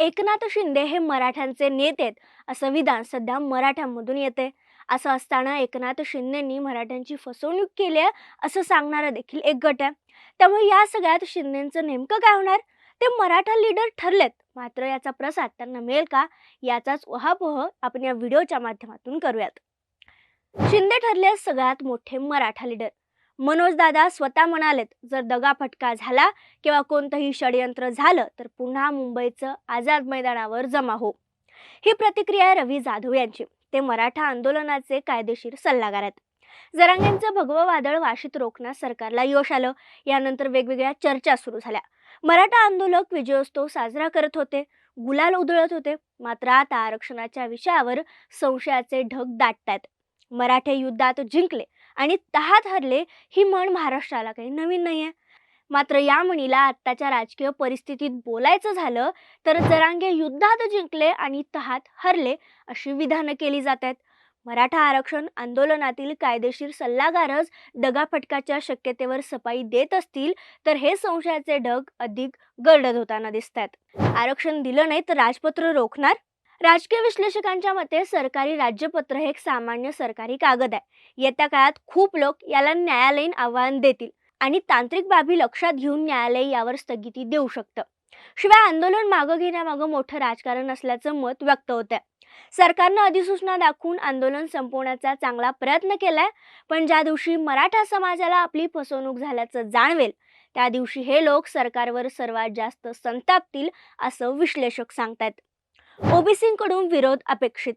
एकनाथ शिंदे हे मराठ्यांचे नेते आहेत. असं विधान सध्या मराठ्यांमधून येते असं असताना एकनाथ शिंदेंनी मराठ्यांची फसवणूक केली आहे असं सांगणारा देखील एक गट आहे. त्यामुळे या सगळ्यात शिंदेचं नेमकं काय होणार? ते मराठा लीडर ठरलेत. मात्र याचा प्रसाद त्यांना मिळेल का? याचाच उहापोह आपण या व्हिडिओच्या माध्यमातून करूयात. शिंदे ठरले सगळ्यात मोठे मराठा लीडर. मनोजदादा स्वतः म्हणालेत जर दगाफटका झाला किंवा कोणतंही षडयंत्र झालं तर पुन्हा मुंबईचं आझाद मैदानावर जमा हो. ही प्रतिक्रिया आहे रवी जाधव यांची. ते मराठा आंदोलनाचे कायदेशीर सल्लागार आहेत. जरांगेंचं भगवं वादळ वाशीत रोखण्यास सरकारला यश आलं. यानंतर वेगवेगळ्या चर्चा सुरू झाल्या. मराठा आंदोलक विजयोत्सव साजरा करत होते. गुलाल उधळत होते. मात्र आता आरक्षणाच्या विषयावर संशयाचे ढग दाटतायत. मराठे युद्धात जिंकले. आणि तहात हरले ही म्हण महाराष्ट्राला काही नवीन नाही आहे मात्र या म्हणीला आत्ताच्या राजकीय परिस्थितीत बोलायचं झालं तर जरांगे युद्धात जिंकले आणि तहात हरले अशी विधानं केली जात आहेत मराठा आरक्षण आंदोलनातील कायदेशीर सल्लागारच दगाफटकाच्या शक्यतेवर सफाई देत असतील तर हे संशयाचे ढग अधिक गरडत होताना दिसत आहेत आरक्षण दिलं नाही तर राजपत्र रोखणार? राजकीय विश्लेषकांच्या मते सरकारी राज्यपत्र हे एक सामान्य सरकारी कागद आहे. येत्या काळात खूप लोक याला न्यायालयीन आव्हान देतील आणि तांत्रिक बाबी लक्षात घेऊन न्यायालय यावर स्थगिती देऊ शकतं. शिवाय आंदोलन मागं घेण्यामागं मोठं राजकारण असल्याचं मत व्यक्त होत आहे सरकारनं अधिसूचना दाखवून आंदोलन संपवण्याचा चांगला प्रयत्न केलाय पण ज्या दिवशी मराठा समाजाला आपली फसवणूक झाल्याचं जाणवेल त्या दिवशी हे लोक सरकारवर सर्वात जास्त संतापतील असं विश्लेषक सांगतात ओबीसींकडून विरोध अपेक्षित.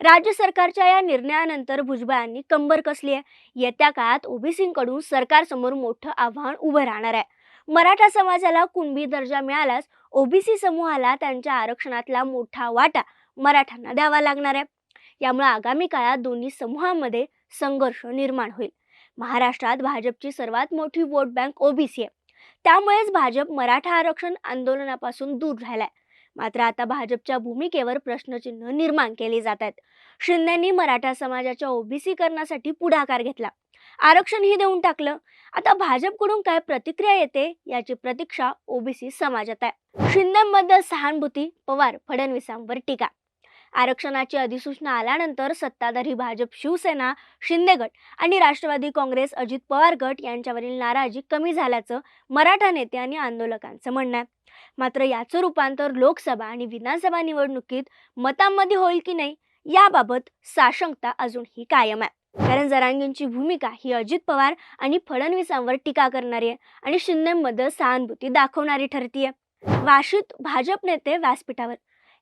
राज्य सरकारच्या या निर्णयानंतर भुजबळांनी कंबर कसली आहे? येत्या काळात ओबीसींकडून सरकारसमोर मोठं आव्हान उभं राहणार आहे. मराठा समाजाला कुणबी दर्जा मिळाल्यास ओबीसी समूहाला त्यांच्या आरक्षणातला मोठा वाटा मराठ्यांना द्यावा लागणार आहे. यामुळे आगामी काळात दोन्ही समूहामध्ये संघर्ष निर्माण होईल. महाराष्ट्रात भाजपची सर्वात मोठी वोट बँक ओबीसी आहे. त्यामुळेच भाजप मराठा आरक्षण आंदोलनापासून दूर राहिलाय. मात्र आता भाजपच्या भूमिकेवर प्रश्नचिन्ह निर्माण केली जात आहेत. शिंद्यांनी मराठा समाजाच्या ओबीसीकरणासाठी पुढाकार घेतला. आरक्षणही देऊन टाकलं. आता भाजपकडून काय प्रतिक्रिया येते याची प्रतीक्षा ओबीसी समाजात आहे. शिंदेबद्दल सहानुभूती पवार फडणवीसांवर टीका आरक्षणाची अधिसूचना आल्यानंतर सत्ताधारी भाजप शिवसेना शिंदे गट आणि राष्ट्रवादी काँग्रेस अजित पवार गट यांच्यावरील नाराजी कमी झाल्याचं मराठा नेते आणि आंदोलकांचं म्हणणं आहे. मात्र याचं रूपांतर लोकसभा आणि विधानसभा निवडणुकीत मतांमध्ये होईल की नाही याबाबत साशंकता अजूनही कायम आहे. कारण जरांगींची भूमिका ही अजित पवार आणि फडणवीसांवर टीका करणारी आहे आणि शिंदेबद्दल सहानुभूती दाखवणारी ठरतीये. वाशीत भाजप नेते व्यासपीठावर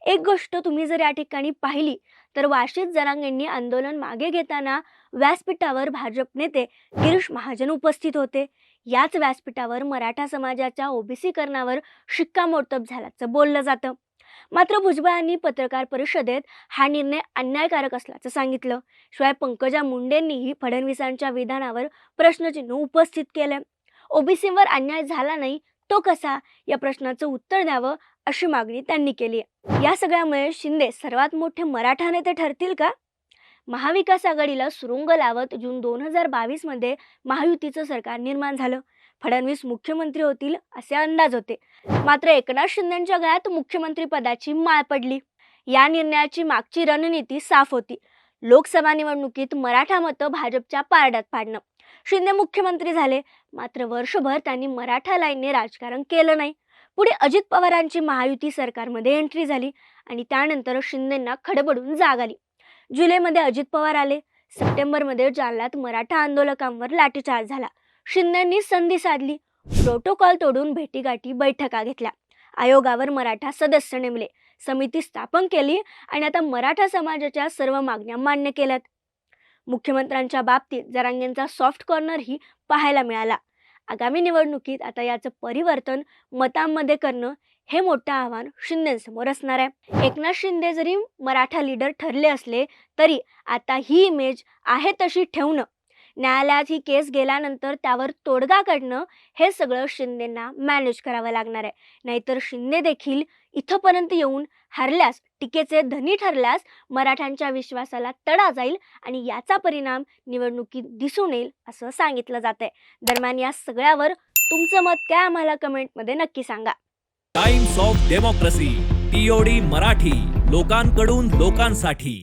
एक गोष्ट तुम्ही जर या ठिकाणी पाहिली तर वाशीत जरांगेंनी आंदोलन मागे घेताना व्यासपीठावर भाजप नेते गिरीश महाजन उपस्थित होते. याच व्यासपीठावर मराठा समाजाच्या ओबीसीकरणावर शिक्कामोर्तब झाल्याचं बोललं जातं. मात्र भुजबळांनी पत्रकार परिषदेत हा निर्णय अन्यायकारक असल्याचं सांगितलं. शिवाय पंकजा मुंडेंनीही फडणवीसांच्या विधानावर प्रश्नचिन्ह उपस्थित केलं. ओबीसीवर अन्याय झाला नाही तो कसा या प्रश्नाचं उत्तर द्यावं अशी मागणी त्यांनी केली. आहे या सगळ्यामुळे शिंदे सर्वात मोठे मराठा नेते ठरतील का? महाविकास आघाडीला सुरुंग लावत जून दोन हजार बावीसमध्ये महायुतीचं सरकार निर्माण झालं. फडणवीस मुख्यमंत्री होतील असे अंदाज होते. मात्र एकनाथ शिंदेच्या गळ्यात मुख्यमंत्री पदाची माळ पडली. या निर्णयाची मागची रणनीती साफ होती. लोकसभा निवडणुकीत मराठा मतं भाजपच्या पारड्यात पाडणं. शिंदे मुख्यमंत्री झाले. मात्र वर्षभर त्यांनी मराठा लाईनने राजकारण केलं नाही. पुढे अजित पवारांची महायुती सरकारमध्ये एंट्री झाली आणि त्यानंतर शिंदेंना खडबडून जाग आली. जुलैमध्ये अजित पवार आले. सप्टेंबरमध्ये जालन्यात मराठा आंदोलकांवर लाठीचार्ज झाला. शिंदेंनी संधी साधली. प्रोटोकॉल तोडून भेटीगाठी बैठका घेतल्या. आयोगावर मराठा सदस्य नेमले. समिती स्थापन केली आणि आता मराठा समाजाच्या सर्व मागण्या मान्य केल्यात. मुख्यमंत्र्यांच्या बाबतीत जरांगेंचा सॉफ्ट कॉर्नरही पाहायला मिळाला. आगामी निवडणुकीत आता याचं परिवर्तन मतांमध्ये करणं हे मोठं आव्हान शिंदेसमोर असणार आहे. एकनाथ शिंदे जरी मराठा लीडर ठरले असले तरी आता ही इमेज आहे तशी ठेवणं. न्यायालयात ही केस गेल्यानंतर त्यावर तोडगा काढणं हे सगळं शिंदेंना मॅनेज करावं लागणार आहे. नाहीतर शिंदे देखील इथंपर्यंत येऊन हरल्यास टीकेचे धनी ठरल्यास मराठ्यांच्या विश्वासाला तडा जाईल आणि याचा परिणाम निवडणुकीत दिसून येईल असं सांगितलं जात आहे दरम्यान या सगळ्यावर तुमचं मत काय आम्हाला कमेंटमध्ये नक्की सांगा. Times of Democracy TOD Marathi लोकांकडून लोकांसाठी.